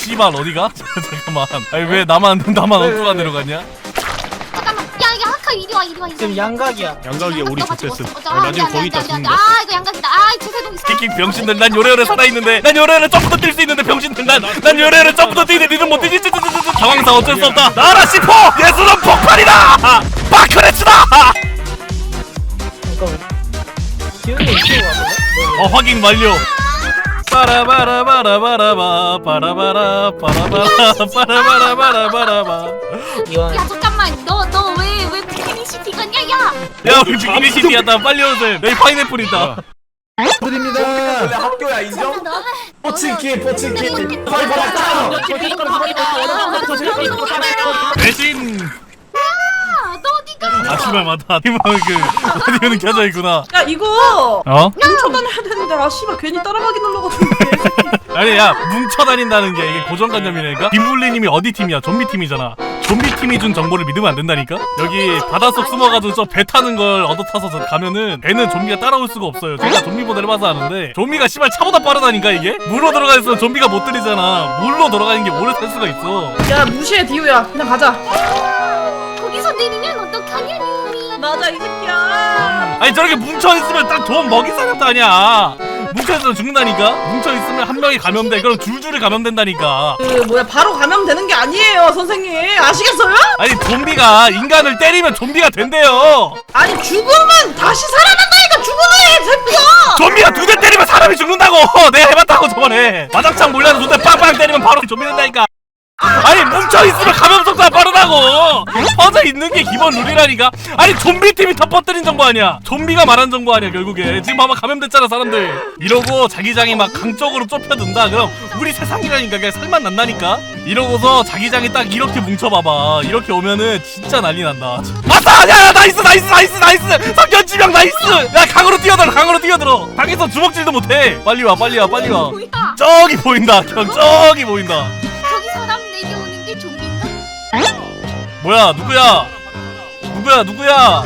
씨발 어디가? 잠깐만. 아니 왜 나만 나만 왜, 엉뚱한 왜, 데로 갔냐? 잠깐만. 야야 아카 이리 와 이리 와 이리 와. 지금 양각이야. 양각이야 우리 좋댔음 먹었어. 어, 아니, 나중에 거기 있다 죽는다. 아 이거 양각이다. 아 있어 키킹 병신들 난 요래요래 살아있는데. 난 요래요래 점프도 뛸 수 있는데 병신들. 난난 요래요래 점프도 뛰는데 니는 못 뛰지. 쯔쯔쯔쯔 상황상 어쩔 수 없다. 나라 싶어 예술은 폭발이다! 바크레츠다! 잠깐만. 기운이 이쪽으로 와보네. 어 확인 완료 빠라바라바라바라바 바라바라 바라바라 바라바라바라바라바 이건 야 잠깐만 너 너 왜 왜 비키니 시티 갔냐 야 야 우리 비키니 시티 갔다 빨리 오세요 여기 파인애플 있다 드립니다. 원래 학교야 인정? 너 포칭키 포칭키. 거의 너- 보았다. 대신 아, 아 씨발 맞다. 이만 그 라디오는 켜져 있구나. 야 이거 어? 뭉쳐다녀야 되는데 아 씨발 괜히 따라가기 눌러가지고. 아니 야 뭉쳐 다닌다는 게 이게 고정관념이라니까? 김블리님이 어디 팀이야? 좀비 팀이잖아. 좀비 팀이 준 정보를 믿으면 안 된다니까? 여기 바닷속 숨어가지고 저 배 타는 걸 얻어 타서 저 가면은 배는 좀비가 따라올 수가 없어요. 제가 좀비 모델 해봐서 아는데 좀비가 씨발 차보다 빠르다니까 이게? 물로 들어가 있으면 좀비가 못 들이잖아. 물로 들어가는 게 오래 탈 수가 있어. 야 무시해 디오야. 그냥 가자 거기서 내리면 어떡하냐 니 맞아 이 새끼야. 아니 저렇게 뭉쳐 있으면 딱 돈 먹이 사냥도 아니야. 뭉쳐 있으면 죽는다니까? 뭉쳐 있으면 한 명이 감염돼. 그럼 줄줄이 감염된다니까. 그 뭐야 바로 가면 되는 게 아니에요 선생님. 아시겠어요? 아니 좀비가 인간을 때리면 좀비가 된대요. 아니 죽으면 다시 살아난다니까 죽으네 새끼야. 좀비가 두 대 때리면 사람이 죽는다고. 내가 해봤다고 저번에. 마장창 몰려서 두대 빵빵 때리면 바로 좀비 된다니까 아니 뭉쳐있으면 감염 속도가 빠르다고. 퍼져 있는 게 기본 룰이라니까. 아니 좀비 팀이 터퍼뜨린 정보 아니야. 좀비가 말한 정보 아니야 결국에. 지금 봐봐 감염됐잖아 사람들. 이러고 자기장이 막 강적으로 좁혀든다. 그럼 우리 세상이라니까. 그냥 살만 난다니까. 이러고서 자기장이 딱 이렇게 뭉쳐봐봐. 이렇게 오면은 진짜 난리 난다. 아싸! 야야 나이스 나이스 나이스 나이스! 성견지명 나이스! 야 강으로 뛰어들어 강으로 뛰어들어. 강에서 주먹질도 못해. 빨리 와 빨리 와 빨리 와. 저기 보인다 형. 저기 보인다 사람 내려오는 게 좀비인가? 뭐야 누구야? 누구야 누구야?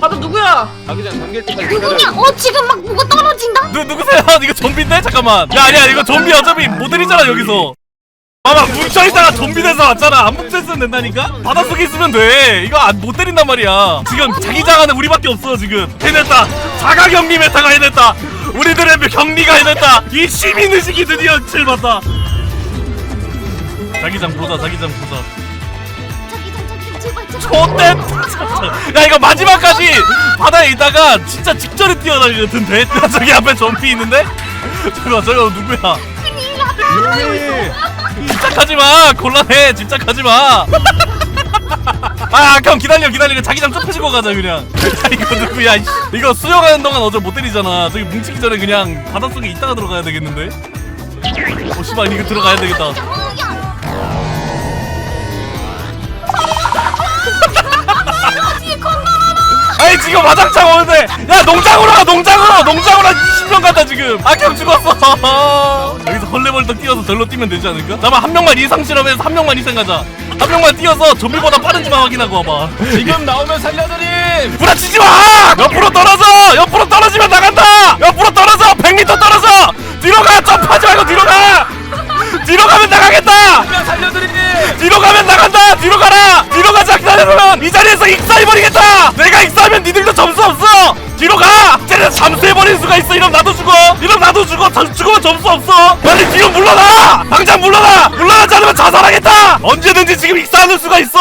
다들 누구야? 자기장 잠길 때까지 누구냐? 어 지금 막 뭐가 떨어진다? 누 누구세요? 이거 좀비인데? 잠깐만. 야 아니야 이거 좀비 어차피 못 들이잖아 여기서. 봐봐 뭉쳐있다가 좀비 돼서 왔잖아. 안 뭉쳐있으면 된다니까? 바닷속에 있으면 돼. 이거 안, 못 때린단 말이야. 지금 자기장하는 우리밖에 없어 지금. 해냈다. 자가격리 메타가 해냈다. 우리들의 격리가 해냈다. 이 시민의식이 드디어 칠봤다 자기장 보자 자기장 보자. 제발 좆대! 야 이거 마지막까지 바다에 있다가 진짜 직전에 뛰어다니거든데? 저기 앞에 좀비 있는데? 저거 저거 누구야. 집착하지마! 곤란해! 집착하지마! 아 그럼 기다려 기다려. 이거 자기장 좁혀지고 가자 그냥. 야 이거 누구야? 이씨. 이거 수영하는 동안 어차피 못 때리잖아. 저기 뭉치기 전에 그냥 바닷속에 있다가 들어가야 되겠는데? 어 씨발 이거 들어가야 되겠다 아니 지금 화장창 오는데 야 농장으로 가 농장으로 농장으로 20명 간다 지금 악형 죽었어 여기서 헐레벌떡 뛰어서 절로 뛰면 되지 않을까? 나만 한 명만 이상 실험해서 한 명만 희생 가자 한 명만 뛰어서 좀비보다 빠른지만 확인하고 와봐 지금 나오면 살려드림 부딪히지 마! 옆으로 떨어져! 옆으로 떨어지면 나간다! 니들도 점수 없어! 뒤로 가! 쟤네 잠수해버릴 수가 있어! 이러면 나도 죽어! 이러면 나도 죽어! 저, 죽으면 점수 없어! 빨리 뒤로 물러나! 당장 물러나! 물러나지 않으면 자살하겠다! 언제든지 지금 익사하는 수가 있어!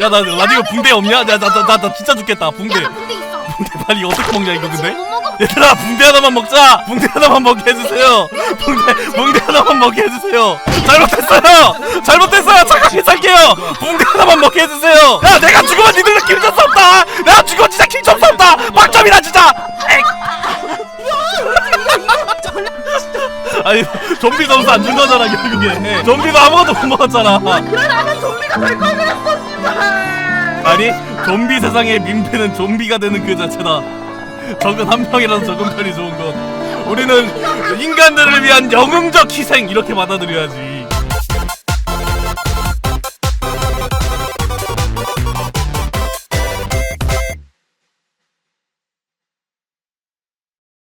야, 나 라디오 붕대 없냐? 야, 나, 나, 나, 나 진짜 죽겠다. 붕대. 야나 군대 있어 붕대 빨리 이거 어떻게 먹냐, 이거 근데? 못 먹어 얘들아, 붕대 하나만 먹자! 붕대 하나만 먹게 해주세요! 붕대, 붕대 하나만 먹게 해주세요! 잘못했어요! 잘못했어요! 착하게 살게요! 붕대 하나만 먹게 해주세요! 야, 내가 아니, 좀비 점수 안 준 거잖아, 결국에. 좀비도 아무것도 못 먹었잖아. 그래 나는 좀비가 될 걸 그랬어 씨발 아니 좀비 세상의 민폐는 좀비가 되는 그 자체다. 적은 한 명이라도 적은 편이 좋은 것. 우리는 인간들을 위한 영웅적 희생 이렇게 받아들여야지